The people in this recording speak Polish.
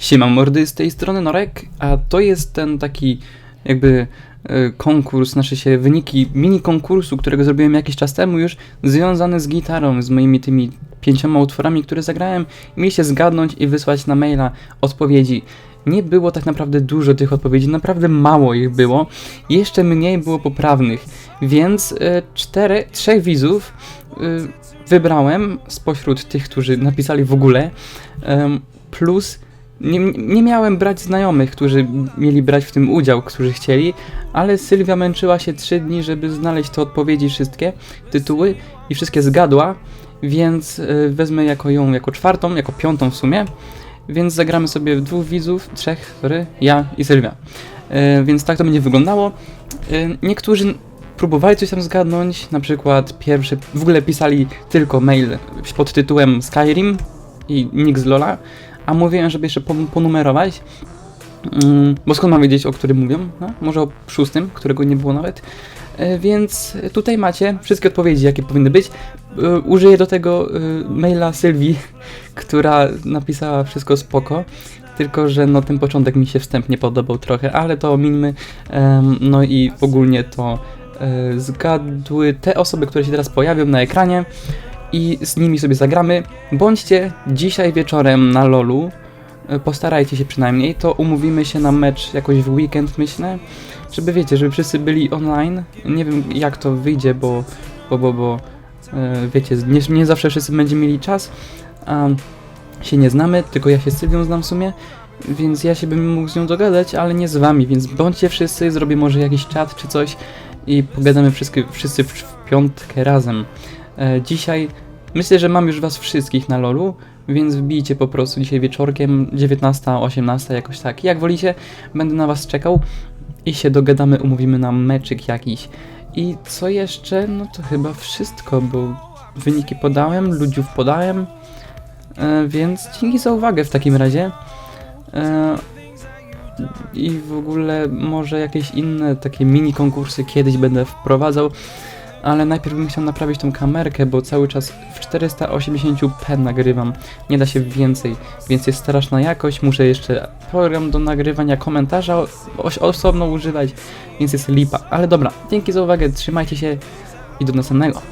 Siema mordy, z tej strony Norek, a to jest ten taki jakby e, konkurs, znaczy się wyniki mini konkursu, którego zrobiłem jakiś czas temu już, związany z gitarą, z moimi tymi pięcioma utworami, które zagrałem i mieliście zgadnąć i wysłać na maila odpowiedzi. Nie było tak naprawdę dużo tych odpowiedzi, naprawdę mało ich było, jeszcze mniej było poprawnych, więc e, cztery, trzech widzów e, wybrałem spośród tych, którzy napisali w ogóle, plus nie, nie miałem brać znajomych, którzy mieli brać w tym udział, którzy chcieli, ale Sylwia męczyła się 3 dni, żeby znaleźć te odpowiedzi wszystkie, tytuły i wszystkie zgadła, więc y, wezmę jako ją jako czwartą, jako piątą w sumie, więc zagramy sobie dwóch widzów, trzech, sorry, ja i Sylwia. Y, więc tak to będzie wyglądało. Y, niektórzy próbowali coś tam zgadnąć, na przykład pierwszy, w ogóle pisali tylko mail pod tytułem Skyrim i nick z Lola, a mówiłem, żeby jeszcze pon- ponumerować, mm, bo skąd mam wiedzieć, o którym mówią? No, może o szóstym, którego nie było nawet. E, Więc tutaj macie wszystkie odpowiedzi, jakie powinny być. E, Użyję do tego e, maila Sylwii, która napisała wszystko spoko. Tylko, że no ten początek mi się wstępnie podobał trochę, ale to omińmy. Em, No i ogólnie to zgadły te osoby, które się teraz pojawią na ekranie i z nimi sobie zagramy. Bądźcie dzisiaj wieczorem na LoLu. E, Postarajcie się przynajmniej, to umówimy się na mecz jakoś w weekend, myślę. Żeby wiecie, żeby wszyscy byli online. Nie wiem jak to wyjdzie, bo, bo, bo, bo e, wiecie, nie, nie zawsze wszyscy będziemy mieli czas, a się nie znamy, tylko ja się z Sylwią znam w sumie, więc ja się bym mógł z nią dogadać, ale nie z wami, więc bądźcie wszyscy, zrobię może jakiś czat czy coś i pogadamy wszyscy, wszyscy w, w piątkę razem. E, dzisiaj myślę, że mam już was wszystkich na lolu, więc wbijcie po prostu dzisiaj wieczorkiem 19, 18 jakoś tak. Jak wolicie, będę na was czekał i się dogadamy, umówimy na meczyk jakiś. I co jeszcze? No to chyba wszystko, bo wyniki podałem, ludziów podałem, e, więc dzięki za uwagę w takim razie. E, I w ogóle może jakieś inne takie mini konkursy kiedyś będę wprowadzał, ale najpierw bym chciał naprawić tą kamerkę, bo cały czas w 480p nagrywam, nie da się więcej, więc jest straszna jakość, muszę jeszcze program do nagrywania komentarza osobno używać, więc jest lipa. Ale dobra, dzięki za uwagę, trzymajcie się i do następnego.